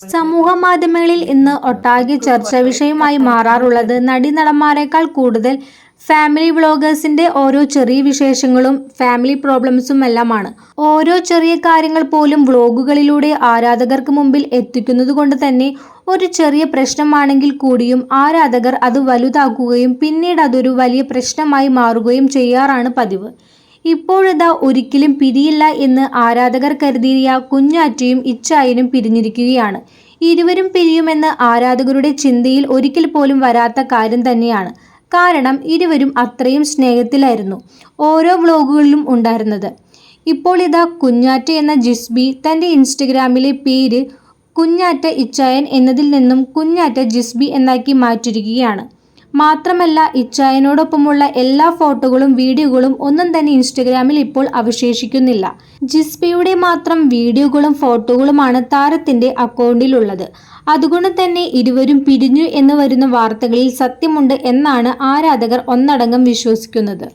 സമൂഹ മാധ്യമങ്ങളിൽ ഇന്ന് ഒട്ടാകെ ചർച്ചാ വിഷയമായി മാറാറുള്ളത് നടീനടന്മാരെക്കാൾ കൂടുതൽ ഫാമിലി വ്ളോഗേഴ്സിന്റെ ഓരോ ചെറിയ വിശേഷങ്ങളും ഫാമിലി പ്രോബ്ലംസും എല്ലാമാണ് ഓരോ ചെറിയ കാര്യങ്ങൾ പോലും വ്ളോഗുകളിലൂടെ ആരാധകർക്ക് മുമ്പിൽ എത്തിക്കുന്നത് കൊണ്ട് തന്നെ ഒരു ചെറിയ പ്രശ്നമാണെങ്കിൽ കൂടിയും ആരാധകർ അത് വലുതാക്കുകയും പിന്നീട് അതൊരു വലിയ പ്രശ്നമായി മാറുകയും ചെയ്യാറാണ് പതിവ്. ഇപ്പോഴിതാ ഒരിക്കലും പിരിയില്ല എന്ന് ആരാധകർ കരുതിയ കുഞ്ഞാറ്റയും ഇച്ചായനും പിരിഞ്ഞിരിക്കുകയാണ്. ഇരുവരും പിരിയുമെന്ന് ആരാധകരുടെ ചിന്തയിൽ ഒരിക്കൽ പോലും വരാത്ത കാര്യം തന്നെയാണ്. കാരണം ഇരുവരും അത്രയും സ്നേഹത്തിലായിരുന്നു ഓരോ വ്ലോഗുകളിലും ഉണ്ടായിരുന്നത്. ഇപ്പോൾ ഇതാ കുഞ്ഞാറ്റ എന്ന ജിസ്ബി തന്റെ ഇൻസ്റ്റഗ്രാമിലെ പേര് കുഞ്ഞാറ്റ ഇച്ചായൻ എന്നതിൽ നിന്നും കുഞ്ഞാറ്റ ജിസ്ബി എന്നാക്കി മാറ്റിയിരിക്കുകയാണ്. മാത്രമല്ല ഇച്ചായനോടൊപ്പമുള്ള എല്ലാ ഫോട്ടോകളും വീഡിയോകളും ഒന്നും തന്നെ ഇൻസ്റ്റഗ്രാമിൽ ഇപ്പോൾ അവശേഷിക്കുന്നില്ല. ജിസ്ബിയുടെ മാത്രം വീഡിയോകളും ഫോട്ടോകളുമാണ് താരത്തിന്റെ അക്കൗണ്ടിലുള്ളത്. അതുകൊണ്ട് തന്നെ ഇരുവരും പിരിഞ്ഞു എന്ന് വരുന്ന വാർത്തകളിൽ സത്യമുണ്ട് എന്നാണ് ആരാധകർ ഒന്നടങ്കം വിശ്വസിക്കുന്നത്.